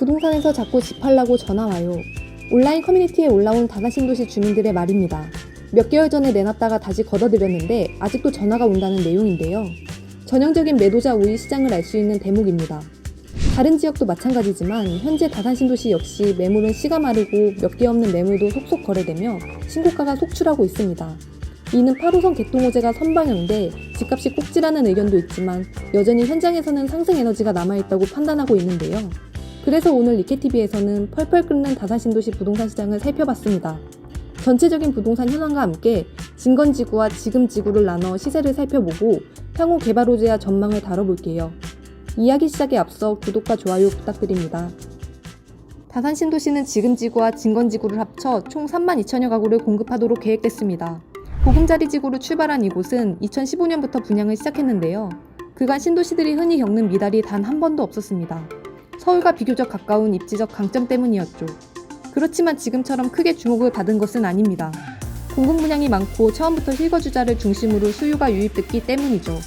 부동산에서 자꾸 집 팔라고 전화 와요. 온라인 커뮤니티에 올라온 다나신도시 주민들의 말입니다. 몇 개월 전에 내놨다가 다시 걷어들였는데 아직도 전화가 온다는 내용인데요. 전형적인 매도자 우위 시장을 알 수 있는 대목입니다. 다른 지역도 마찬가지지만 현재 다산신도시 역시 매물은 씨가 마르고 몇 개 없는 매물도 속속 거래되며 신고가가 속출하고 있습니다. 이는 8호선 개통호재가 선방형인데 집값이 꼭지라는 의견도 있지만 여전히 현장에서는 상승 에너지가 남아있다고 판단하고 있는데요. 그래서 오늘 리케TV에서는 펄펄 끓는 다산신도시 부동산 시장을 살펴봤습니다. 전체적인 부동산 현황과 함께 진건지구와 지금지구를 나눠 시세를 살펴보고 향후 개발 호재와 전망을 다뤄볼게요. 이야기 시작에 앞서 구독과 좋아요 부탁드립니다. 다산신도시는 지금지구와 진건지구를 합쳐 총 3만 2천여 가구를 공급하도록 계획됐습니다. 보금자리 지구로 출발한 이곳은 2015년부터 분양을 시작했는데요. 그간 신도시들이 흔히 겪는 미달이 단 한 번도 없었습니다. 서울과 비교적 가까운 입지적 강점 때문이었죠. 그렇지만 지금처럼 크게 주목을 받은 것은 아닙니다. 공급 물량이 많고 처음부터 실거주자를 중심으로 수요가 유입됐기 때문이죠.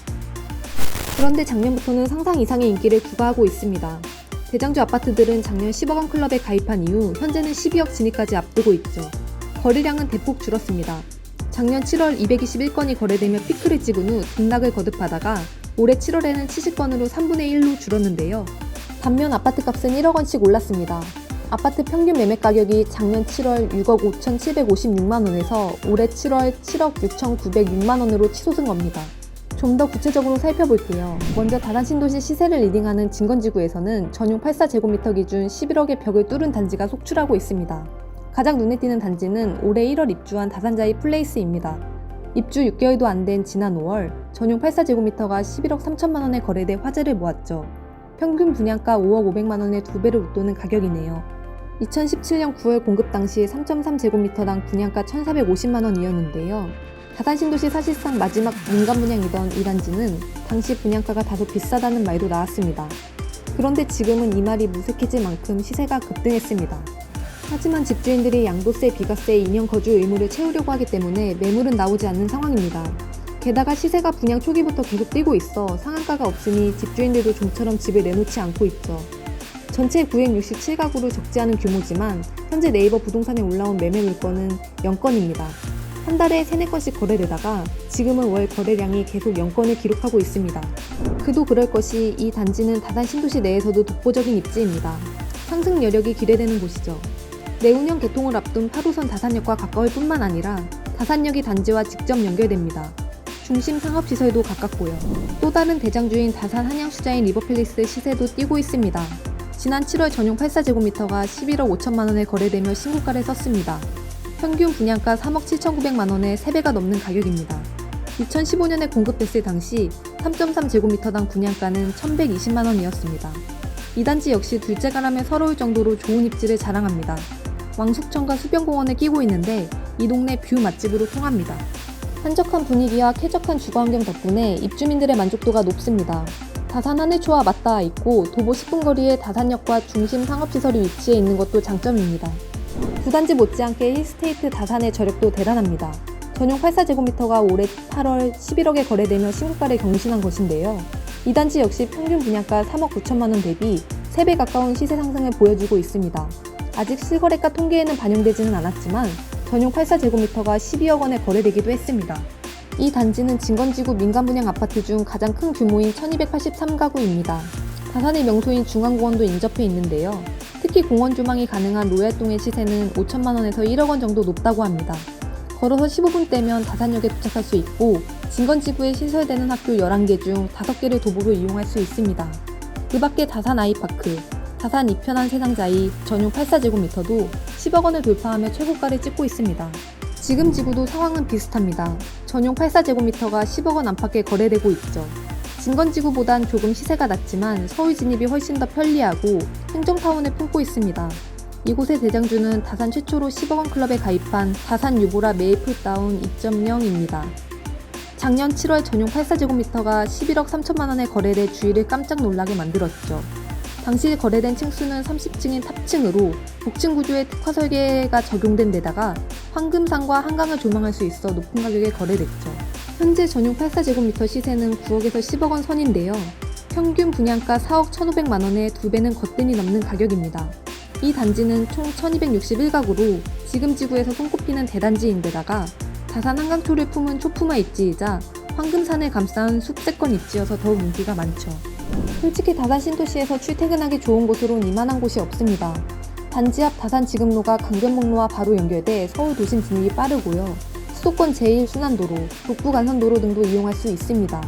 그런데 작년부터는 상상 이상의 인기를 부과하고 있습니다. 대장주 아파트들은 작년 10억 원 클럽에 가입한 이후 현재는 12억 진입까지 앞두고 있죠. 거래량은 대폭 줄었습니다. 작년 7월 221건이 거래되며 피크를 찍은 후 등락을 거듭하다가 올해 7월에는 70건으로 3분의 1로 줄었는데요. 반면 아파트 값은 1억 원씩 올랐습니다. 아파트 평균 매매 가격이 작년 7월 6억 5,756만 원에서 올해 7월 7억 6,906만 원으로 치솟은 겁니다. 좀 더 구체적으로 살펴볼게요. 먼저 다산 신도시 시세를 리딩하는 진건지구에서는 전용 84제곱미터 기준 11억의 벽을 뚫은 단지가 속출하고 있습니다. 가장 눈에 띄는 단지는 올해 1월 입주한 다산자이 플레이스입니다. 입주 6개월도 안 된 지난 5월 전용 84제곱미터가 11억 3천만 원에 거래돼 화제를 모았죠. 평균 분양가 5억 5백만 원의 두 배를 웃도는 가격이네요. 2017년 9월 공급 당시 3.3제곱미터당 분양가 1,450만 원이었는데요. 다산 신도시 사실상 마지막 민간 분양이던 이 단지는 당시 분양가가 다소 비싸다는 말도 나왔습니다. 그런데 지금은 이 말이 무색해질 만큼 시세가 급등했습니다. 하지만 집주인들이 양도세, 비과세, 2년 거주 의무를 채우려고 하기 때문에 매물은 나오지 않는 상황입니다. 게다가 시세가 분양 초기부터 계속 뛰고 있어 상한가가 없으니 집주인들도 좀처럼 집을 내놓지 않고 있죠. 전체 967가구로 적지 않은 규모지만 현재 네이버 부동산에 올라온 매매 물건은 0건입니다. 한 달에 3, 4건씩 거래되다가 지금은 월 거래량이 계속 0건을 기록하고 있습니다. 그도 그럴 것이 이 단지는 다산 신도시 내에서도 독보적인 입지입니다. 상승 여력이 기대되는 곳이죠. 내후년 개통을 앞둔 8호선 다산역과 가까울 뿐만 아니라 다산역이 단지와 직접 연결됩니다. 중심 상업시설도 가깝고요. 또 다른 대장주인 다산 한양수자인 리버필리스 시세도 뛰고 있습니다. 지난 7월 전용 84제곱미터가 11억 5천만 원에 거래되며 신고가를 썼습니다. 평균 분양가 3억 7,900만 원의 3배가 넘는 가격입니다. 2015년에 공급됐을 당시 3.3제곱미터당 분양가는 1,120만 원이었습니다. 이 단지 역시 둘째가라며 서러울 정도로 좋은 입지를 자랑합니다. 왕숙천과 수변공원을 끼고 있는데 이 동네 뷰 맛집으로 통합니다. 한적한 분위기와 쾌적한 주거 환경 덕분에 입주민들의 만족도가 높습니다. 다산 하늘초와 맞닿아 있고 도보 10분 거리에 다산역과 중심 상업시설이 위치해 있는 것도 장점입니다. 두 단지 못지않게 힐스테이트 다산의 저력도 대단합니다. 전용 84제곱미터가 올해 8월 11억에 거래되며 신고가를 경신한 것인데요. 이 단지 역시 평균 분양가 3억 9천만 원 대비 3배 가까운 시세 상승을 보여주고 있습니다. 아직 실거래가 통계에는 반영되지는 않았지만 전용 84제곱미터가 12억 원에 거래되기도 했습니다. 이 단지는 진건지구 민간 분양 아파트 중 가장 큰 규모인 1283가구입니다. 다산의 명소인 중앙공원도 인접해 있는데요. 특히 공원 조망이 가능한 로얄동의 시세는 5천만 원에서 1억 원 정도 높다고 합니다. 걸어서 15분 떼면 다산역에 도착할 수 있고 진건지구에 시설되는 학교 11개 중 5개를 도보로 이용할 수 있습니다. 그 밖에 다산 아이파크, 다산 이편한 세상자이 전용 84제곱미터도 10억 원을 돌파하며 최고가를 찍고 있습니다. 지금 지구도 상황은 비슷합니다. 전용 84제곱미터가 10억 원 안팎에 거래되고 있죠. 진건지구보단 조금 시세가 낮지만 서울 진입이 훨씬 더 편리하고 행정타운을 품고 있습니다. 이곳의 대장주는 다산 최초로 10억 원 클럽에 가입한 다산 유보라 메이플다운 2.0입니다. 작년 7월 전용 84제곱미터가 11억 3천만 원에 거래돼 주위를 깜짝 놀라게 만들었죠. 당시 거래된 층수는 30층인 탑층으로 복층 구조의 특화 설계가 적용된 데다가 황금산과 한강을 조망할 수 있어 높은 가격에 거래됐죠. 현재 전용 84제곱미터 시세는 9억에서 10억 원 선인데요. 평균 분양가 4억 1,500만 원에 두 배는 거뜬히 넘는 가격입니다. 이 단지는 총 1261가구로 지금 지구에서 손꼽히는 대단지인데다가 다산 한강초를 품은 초품화 입지이자 황금산을 감싼 숲세권 입지여서 더욱 인기가 많죠. 솔직히 다산 신도시에서 출퇴근하기 좋은 곳으론 이만한 곳이 없습니다. 단지 앞 다산 지금로가 강변북로와 바로 연결돼 서울 도심 진입이 빠르고요. 수도권 제1순환도로, 북부간선도로 등도 이용할 수 있습니다.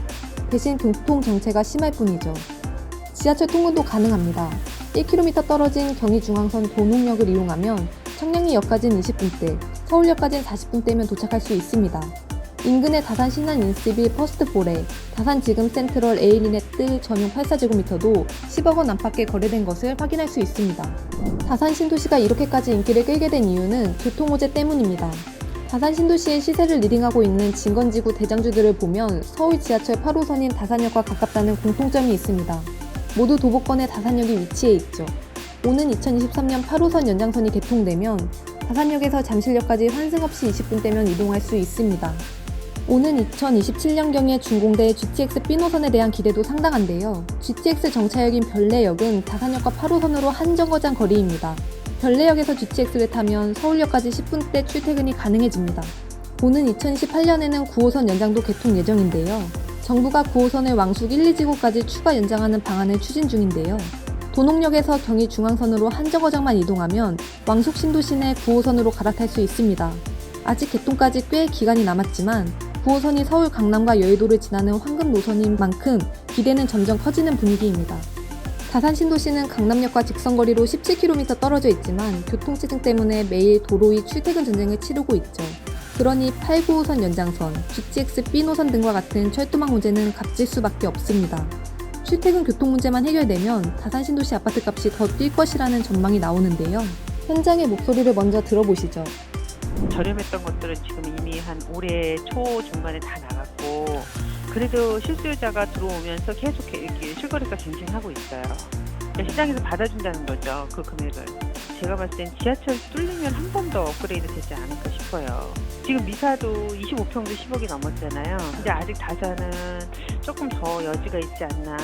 대신 교통 정체가 심할 뿐이죠. 지하철 통근도 가능합니다. 1km 떨어진 경의중앙선 도농역을 이용하면 청량리역까지는 20분대, 서울역까지는 40분대면 도착할 수 있습니다. 인근의 다산 신한 인스빌 퍼스트볼에 다산 지금 센트럴 에이리넷 전용 84제곱미터도 10억 원 안팎에 거래된 것을 확인할 수 있습니다. 다산 신도시가 이렇게까지 인기를 끌게 된 이유는 교통 호재 때문입니다. 다산 신도시의 시세를 리딩하고 있는 진건지구 대장주들을 보면 서울 지하철 8호선인 다산역과 가깝다는 공통점이 있습니다. 모두 도보권의 다산역이 위치해 있죠. 오는 2023년 8호선 연장선이 개통되면 다산역에서 잠실역까지 환승 없이 20분대면 이동할 수 있습니다. 오는 2027년경에 준공될 GTX B노선에 대한 기대도 상당한데요. GTX 정차역인 별내역은 다산역과 8호선으로 한 정거장 거리입니다. 별내역에서 GTX를 타면 서울역까지 10분대 출퇴근이 가능해집니다. 오는 2028년에는 9호선 연장도 개통 예정인데요. 정부가 9호선의 왕숙 1, 2지구까지 추가 연장하는 방안을 추진 중인데요. 도농역에서 경의 중앙선으로 한 정거장만 이동하면 왕숙 신도시내 9호선으로 갈아탈 수 있습니다. 아직 개통까지 꽤 기간이 남았지만 9호선이 서울 강남과 여의도를 지나는 황금 노선인 만큼 기대는 점점 커지는 분위기입니다. 다산 신도시는 강남역과 직선거리로 17km 떨어져 있지만 교통체증 때문에 매일 도로 위 출퇴근 전쟁을 치르고 있죠. 그러니 8, 9호선 연장선, GTX B 노선 등과 같은 철도망 문제는 값질 수밖에 없습니다. 출퇴근 교통 문제만 해결되면 다산 신도시 아파트 값이 더 뛸 것이라는 전망이 나오는데요. 현장의 목소리를 먼저 들어보시죠. 저렴했던 것들은 지금 이미 한 올해 초 중반에 다 나갔고 그래도 실수요자가 들어오면서 계속 이렇게 실거래가 갱신하고 있어요. 그러니까 시장에서 받아준다는 거죠 그 금액을. 제가 봤을 땐 지하철 뚫리면 한 번 더 업그레이드 되지 않을까 싶어요. 지금 미사도 25평도 10억이 넘었잖아요. 근데 아직 다산은 조금 더 여지가 있지 않나.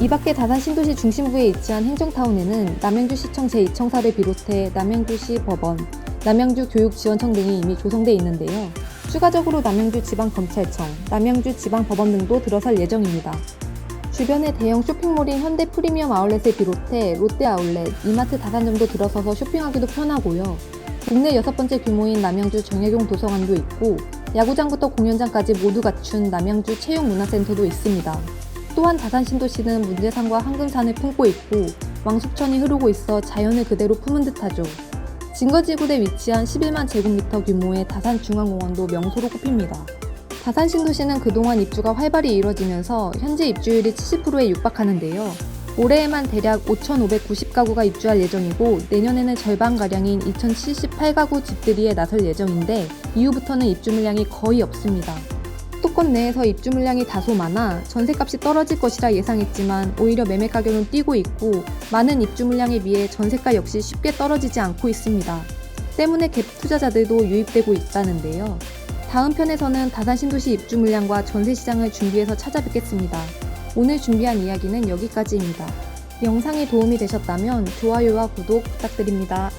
이 밖에 다산 신도시 중심부에 위치한 행정타운에는 남양주시청 제2청사를 비롯해 남양주시 법원, 남양주 교육지원청 등이 이미 조성돼 있는데요. 추가적으로 남양주 지방검찰청, 남양주 지방법원 등도 들어설 예정입니다. 주변에 대형 쇼핑몰인 현대 프리미엄 아울렛을 비롯해 롯데 아울렛, 이마트 다산점도 들어서서 쇼핑하기도 편하고요. 국내 여섯 번째 규모인 남양주 정약용 도서관도 있고 야구장부터 공연장까지 모두 갖춘 남양주 체육문화센터도 있습니다. 또한 다산 신도시는 문제산과 황금산을 품고 있고 왕숙천이 흐르고 있어 자연을 그대로 품은 듯하죠. 진거지구에 위치한 11만 제곱미터 규모의 다산 중앙공원도 명소로 꼽힙니다. 다산 신도시는 그동안 입주가 활발히 이뤄지면서 현재 입주율이 70%에 육박하는데요. 올해에만 대략 5,590가구가 입주할 예정이고 내년에는 절반가량인 2,078가구 집들이에 나설 예정인데 이후부터는 입주 물량이 거의 없습니다. 수도권 내에서 입주 물량이 다소 많아 전세값이 떨어질 것이라 예상했지만 오히려 매매 가격은 뛰고 있고 많은 입주 물량에 비해 전세가 역시 쉽게 떨어지지 않고 있습니다. 때문에 갭 투자자들도 유입되고 있다는데요. 다음 편에서는 다산 신도시 입주 물량과 전세 시장을 준비해서 찾아뵙겠습니다. 오늘 준비한 이야기는 여기까지입니다. 영상이 도움이 되셨다면 좋아요와 구독 부탁드립니다.